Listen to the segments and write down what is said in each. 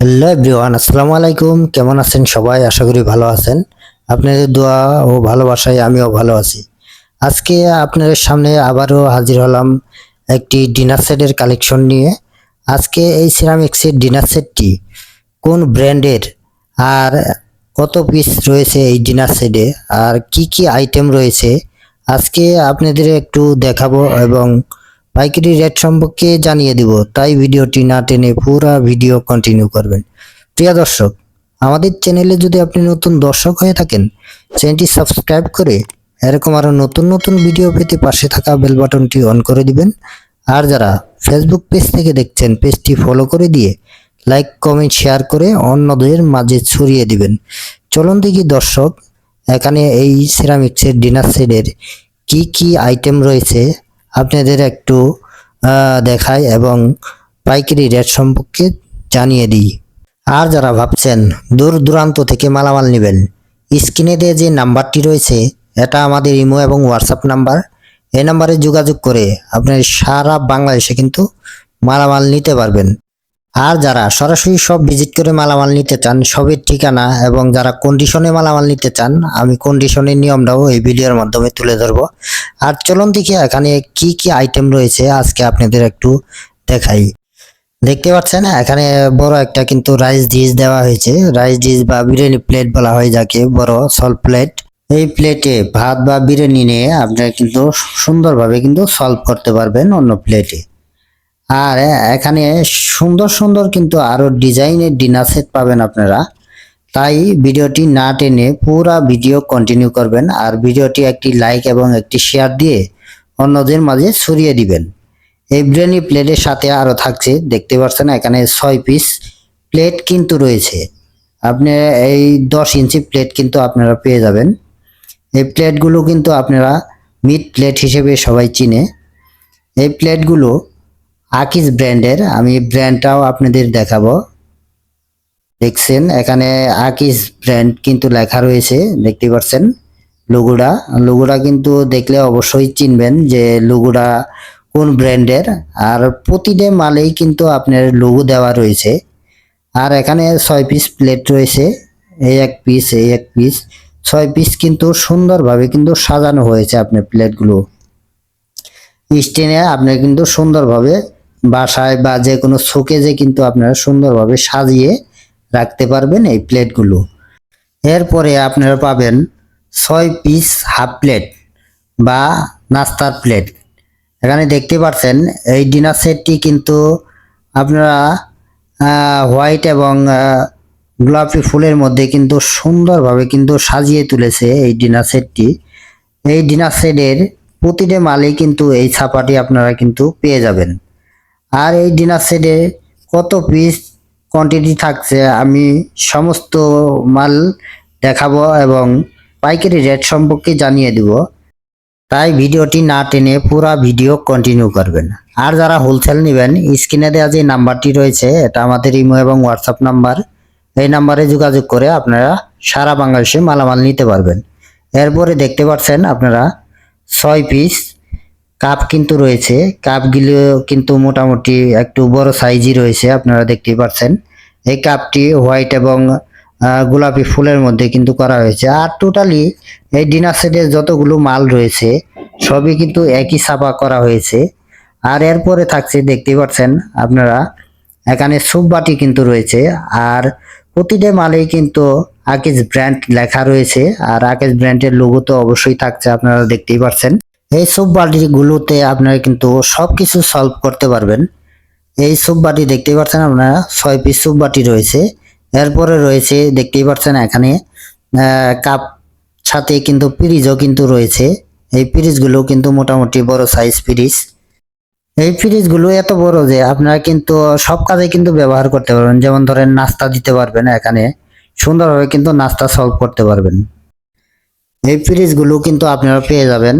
Hello everyone, আসসালামু আলাইকুম। কেমন আছেন সবাই? আশা করি ভালো আছেন। আপনাদের দোয়া ও ভালোবাসায় আমিও ভালো আছি। আজকে আপনাদের সামনে আবারও হাজির হলাম একটি ডিনার সেটের কালেকশন নিয়ে। আজকে এই সিরামিক্সের ডিনার সেটটি কোন ব্র্যান্ডের আর কত পিস রয়েছে এই ডিনার সেটে? আর কি কি আইটেম রয়েছে? আজকে আপনাদের একটু দেখাবো এবং পাইকারি রেট সম্পর্কে জানিয়ে দিব, তাই ভিডিওটি না টেনে পুরো ভিডিও কন্টিনিউ করবেন। প্রিয় দর্শক, আমাদের চ্যানেলে যদি আপনি নতুন দর্শক হয়ে থাকেন চ্যানেলটি সাবস্ক্রাইব করে এরকম আরও নতুন নতুন ভিডিও পেতে পাশে থাকা বেল বাটনটি অন করে দিবেন। আর যারা ফেসবুক পেজ থেকে দেখছেন পেজটি ফলো করে দিয়ে লাইক কমেন্ট শেয়ার করে অন্যদের মাঝে ছড়িয়ে দিবেন। চলুন দেখি দর্শক, এখানে এই সিরামিক্সের ডিনার সেটের কি কি আইটেম রয়েছে আপনাদের একটু দেখাই এবং পাইকারি রেট সম্পর্কে জানিয়ে দিই। আর যারা ভাবছেন দূর দূরান্ত থেকে মালামাল নেবেন, স্ক্রিনে দিয়ে যে নাম্বারটি রয়েছে, এটা আমাদের ইমো এবং হোয়াটসঅ্যাপ নাম্বার। এই নাম্বারে যোগাযোগ করে আপনার সারা বাংলাদেশে কিন্তু মালামাল নিতে পারবেন। আর যারা সরাসরি সব ভিজিট করে মালামাল নিতে চান, সবের ঠিকানা এবং যারা কন্ডিশনে মালামাল নিতে চান, আমি কন্ডিশনের নিয়মটাও এই ভিডিওর মাধ্যমে তুলে ধরবো। আর চলুন দেখি এখানে কি কি আইটেম রয়েছে, আজকে আপনাদের একটু দেখাই। দেখতে পাচ্ছেন, এখানে বড় একটা কিন্তু রাইস ডিশ দেওয়া হয়েছে। রাইস ডিশ বা বিরিয়ানি প্লেট বলা হয় যাকে, বড় সল্ভ প্লেট এই প্লেটে ভাত বা বিরিয়ানি নিয়ে আপনারা কিন্তু সুন্দরভাবে কিন্তু সলভ করতে পারবেন অন্য প্লেটে আর এখানে সুন্দর সুন্দর কিন্তু আরও ডিজাইনের ডিনার সেট পাবেন আপনারা। তাই ভিডিওটি না টেনে পুরা ভিডিও কন্টিনিউ করবেন আর ভিডিওটি একটি লাইক এবং একটি শেয়ার দিয়ে অন্যদের মাঝে ছড়িয়ে দিবেন। এই বিরিয়ানি প্লেটের সাথে আরও থাকছে, দেখতে পাচ্ছেন এখানে ছয় পিস প্লেট কিন্তু রয়েছে। আপনি এই দশ ইঞ্চি প্লেট কিন্তু আপনারা পেয়ে যাবেন। এই প্লেটগুলো কিন্তু আপনারা মিট প্লেট হিসেবে সবাই চিনে। এই প্লেটগুলো আকিস ব্র্যান্ডের আমি ব্র্যান্ডটাও আপনাদের দেখাবো। দেখছেন, এখানে আকিস ব্র্যান্ড কিন্তু লেখা রয়েছে, দেখতে পাচ্ছেন লোগোটা লোগোটা কিন্তু দেখলে অবশ্যই চিনবেন যে লোগোটা কোন ব্র্যান্ডের আর প্রতিটা মালেই কিন্তু আপনার লোগো দেওয়া রয়েছে। আর এখানে ছয় পিস প্লেট রয়েছে, এই এক পিস এই এক পিস ছয় পিস কিন্তু সুন্দরভাবে কিন্তু সাজানো হয়েছে আপনার প্লেটগুলো স্টেনে আপনি কিন্তু সুন্দরভাবে বাসায় বা যে কোনো শোকেজে কিন্তু আপনারা সুন্দরভাবে সাজিয়ে রাখতে পারবেন এই প্লেটগুলো। এরপরে আপনারা পাবেন ছয় পিস হাফ প্লেট বা নাস্তার প্লেট। এখানে দেখতে পাচ্ছেন এই ডিনার সেটটি কিন্তু আপনারা হোয়াইট এবং গোলাপি ফুলের মধ্যে কিন্তু সুন্দরভাবে কিন্তু সাজিয়ে তুলেছে এই ডিনার সেটটি। এই ডিনার সেটের প্রতিটা মালেই কিন্তু এই ছাপাটি আপনারা কিন্তু পেয়ে যাবেন। আর এই ডিনার সেটে কত পিস কোয়ান্টিটি থাকছে, আমি সমস্ত মাল দেখাবো এবং পাইকারি রেট সম্পর্কে জানিয়ে দিব। তাই ভিডিওটি না টেনে পুরো ভিডিও কন্টিনিউ করবেন। আর যারা হোলসেল নেবেন, স্ক্রিনে দেওয়া যে নাম্বারটি রয়েছে, এটা আমাদের ইমো এবং হোয়াটসঅ্যাপ নাম্বার। এই নাম্বারে যোগাযোগ করে আপনারা সারা বাংলাদেশে মালামাল নিতে পারবেন। এরপরে দেখতে পাচ্ছেন আপনারা ছয় পিস কাপ কিন্তু রয়েছে। কাপগুলো কিন্তু মোটামুটি একটু বড় সাইজই রয়েছে, আপনারা দেখতেই পাচ্ছেন এই কাপটি হোয়াইট এবং গোলাপি ফুলের মধ্যে কিন্তু করা হয়েছে। আর টোটালি এই ডিনার সেটে যতগুলো মাল রয়েছে, সবই কিন্তু একই ছাপা করা হয়েছে। আর এরপরে থাকছে দেখতেই পাচ্ছেন আপনারা, এখানে সুপ বাটি কিন্তু রয়েছে। আর প্রতিটা মালেই কিন্তু আকিজ ব্র্যান্ড লেখা রয়েছে। আর আকিজ ব্র্যান্ডের লোগো তো অবশ্যই থাকছে, আপনারা দেখতেই পাচ্ছেন এই সুপ বাটিগুলোতে আপনারা কিন্তু সব কিছু সলভ করতে পারবেন। এই সুপ বাটি দেখতেই পাচ্ছেন আপনারা, ছয় পিস সুপ বাটি রয়েছে। এরপরে রয়েছে, দেখতেই পাচ্ছেন এখানে কাপ সাথে কিন্তু পিরিজও কিন্তু রয়েছে। এই পিরিজগুলো কিন্তু মোটামুটি বড় সাইজ পিরিজ। এই ফ্রিজগুলো এত বড় যে আপনারা কিন্তু সব কাজে কিন্তু ব্যবহার করতে পারবেন। যেমন ধরেন নাস্তা দিতে পারবেন এখানে। সুন্দরভাবে কিন্তু নাস্তা সলভ করতে পারবেন। এই ফ্রিজগুলো কিন্তু আপনারা পেয়ে যাবেন।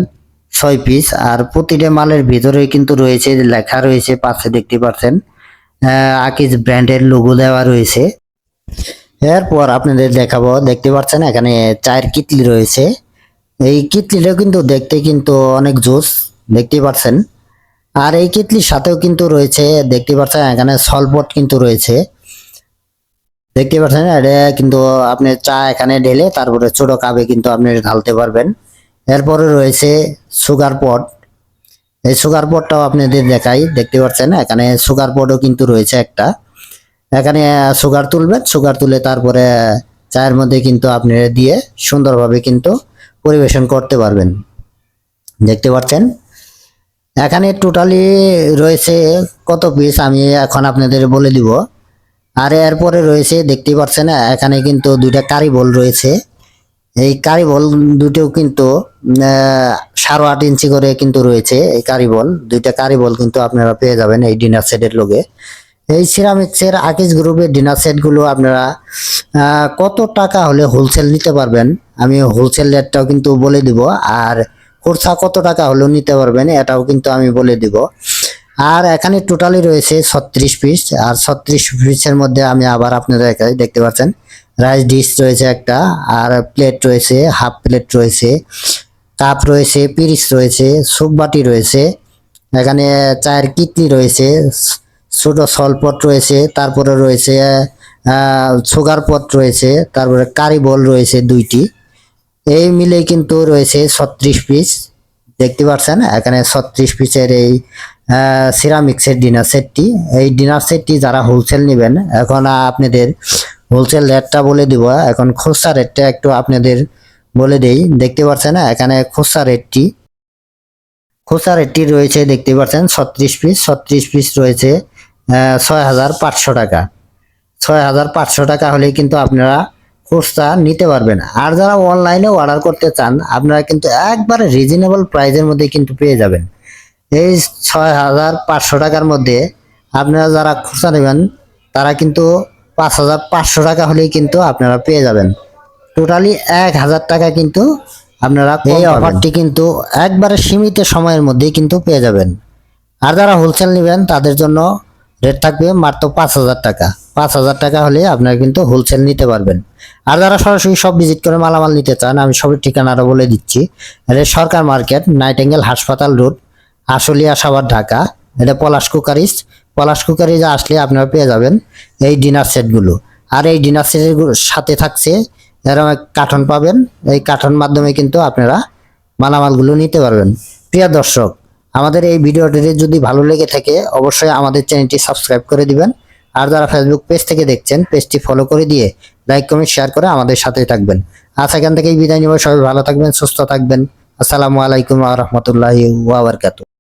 ছয় পিস আর প্রতিটা মালের ভিতরে কিন্তু রয়েছে, লেখা রয়েছে, পাশে দেখতে পাচ্ছেন আকিজ ব্র্যান্ডের লোগো দেওয়া রয়েছে। এরপর আপনাদের দেখাবো, দেখতে পাচ্ছেন এখানে চায়ের কিতলি রয়েছে। এই কিতলিটা কিন্তু দেখতে কিন্তু অনেক জোস, দেখতে পাচ্ছেন। আর এই কিতলির সাথেও কিন্তু রয়েছে, দেখতে পাচ্ছেন এখানে সলপট কিন্তু রয়েছে। দেখতে পাচ্ছেন, এটা কিন্তু আপনি চা এখানে ঢেলে তারপরে ছোট কাপে কিন্তু আপনি ঢালতে পারবেন। এরপরে রয়েছে সুগার পট এই সুগার পটটাও আপনাদের দেখাই, দেখতে পাচ্ছেন? এখানে সুগার পটও কিন্তু রয়েছে একটা। এখানে সুগার তুলবেন সুগার তুলে তারপরে চায়ের মধ্যে কিন্তু আপনি দিয়ে সুন্দরভাবে কিন্তু পরিবেশন করতে পারবেন। দেখতে পাচ্ছেন? এখানে টোটালি রয়েছে কত পিস আমি এখন আপনাদের বলে দিব। আর এরপরে রয়েছে, দেখতে পাচ্ছেন? এখানে কিন্তু দুইটা কারি বল রয়েছে। এই কারি বল দুটোও কিন্তু সাড়ে আট ইঞ্চি করে কিন্তু রয়েছে এই কারি বল। দুইটা কারি বল কিন্তু আপনারা পেয়ে যাবেন এই ডিনার সেটের লোকে। এই সিরামিক্সের আকিজ গ্রুপের ডিনার সেটগুলো আপনারা কত টাকা হলে হোলসেল নিতে পারবেন? আমি হোলসেল রেটটাও কিন্তু বলে দিব, আর খুচরা কত টাকা হলেও নিতে পারবেন এটাও কিন্তু আমি বলে দিব। আর এখানে টোটালি রয়েছে ছত্রিশ পিস আর ছত্রিশ পিসের মধ্যে আমি আবার আপনারা দেখতে পাচ্ছেন রাইস ডিশ রয়েছে একটা, আর প্লেট রয়েছে হাফ প্লেট রয়েছে কাপ রয়েছে পিরিচ রয়েছে সুপ বাটি রয়েছে, এখানে চায়ের কিটলি রয়েছে, ছোট সলপট রয়েছে, তারপরে রয়েছে সুগার পট রয়েছে, তারপরে কারি বল রয়েছে দুইটি, এই মিলে কিন্তু রয়েছে ছত্রিশ পিস দেখতে পাচ্ছেন? এখানে ছত্রিশ পিসের এই সিরামিক্সের ডিনার সেটটি এই ডিনার সেটটি যারা হোলসেল নেবেন, এখন আপনাদের হোলসেল রেটটা বলে দিব এখন খুচরা রেটটা একটু আপনাদের বলে দেই। দেখতে পাচ্ছেন এখানে খুচরা রেটটি খুচরা রেটটি রয়েছে, দেখতে পাচ্ছেন ছত্রিশ পিস ছত্রিশ পিস রয়েছে ছয় হাজার পাঁচশো টাকা। ছয় হাজার পাঁচশো টাকা হলে কিন্তু আপনারা খুচরা নিতে পারবেন। আর যারা অনলাইনে অর্ডার করতে চান, আপনারা কিন্তু একবারে রিজনেবল প্রাইসের মধ্যে কিন্তু পেয়ে যাবেন। এই ছয় হাজার পাঁচশো টাকার মধ্যে আপনারা যারা খুচরা নেবেন, তারা কিন্তু পাঁচ হাজার পাঁচশো টাকা হলেই কিন্তু আপনারা পেয়ে যাবেন। টোটালি এক হাজার টাকা কিন্তু আপনারা এই অফারটি কিন্তু একবারে সীমিত সময়ের মধ্যেই কিন্তু পেয়ে যাবেন। আর যারা হোলসেল নেবেন তাদের জন্য রেট থাকবে মাত্র পাঁচ হাজার টাকা। পাঁচ হাজার টাকা হলে আপনারা কিন্তু হোলসেল নিতে পারবেন। আর যারা সরাসরি সব ভিজিট করে মালামাল নিতে চান আমি সবের ঠিকানাটা বলে দিচ্ছি। সরকার মার্কেট নাইটেঙ্গেল হাসপাতাল রোড আশুলিয়া সাভার ঢাকা। এটা পলাশ কুকারিস। পলাশ কুকারিজ আসলে আপনারা পেয়ে যাবেন এই ডিনার সেটগুলো। আর এই ডিনার সেটের সাথে থাকছে এরকম কার্টন পাবেন। এই কার্টন মাধ্যমে কিন্তু আপনারা মালামালগুলো নিতে পারবেন। প্রিয় দর্শক, আমাদের এই ভিডিওটি যদি ভালো লেগে থাকে, অবশ্যই আমাদের চ্যানেলটি সাবস্ক্রাইব করে দিবেন। আর যারা ফেসবুক পেজ থেকে দেখছেন পেজটি ফলো করে দিয়ে লাইক কমেন্ট শেয়ার করে আমাদের সাথেই থাকবেন। আজ এখান থেকেই বিদায় নিব। সবাই ভালো থাকবেন, সুস্থ থাকবেন। আসসালামু আলাইকুম রহমতুল্লাহি ওয়াবারকাতু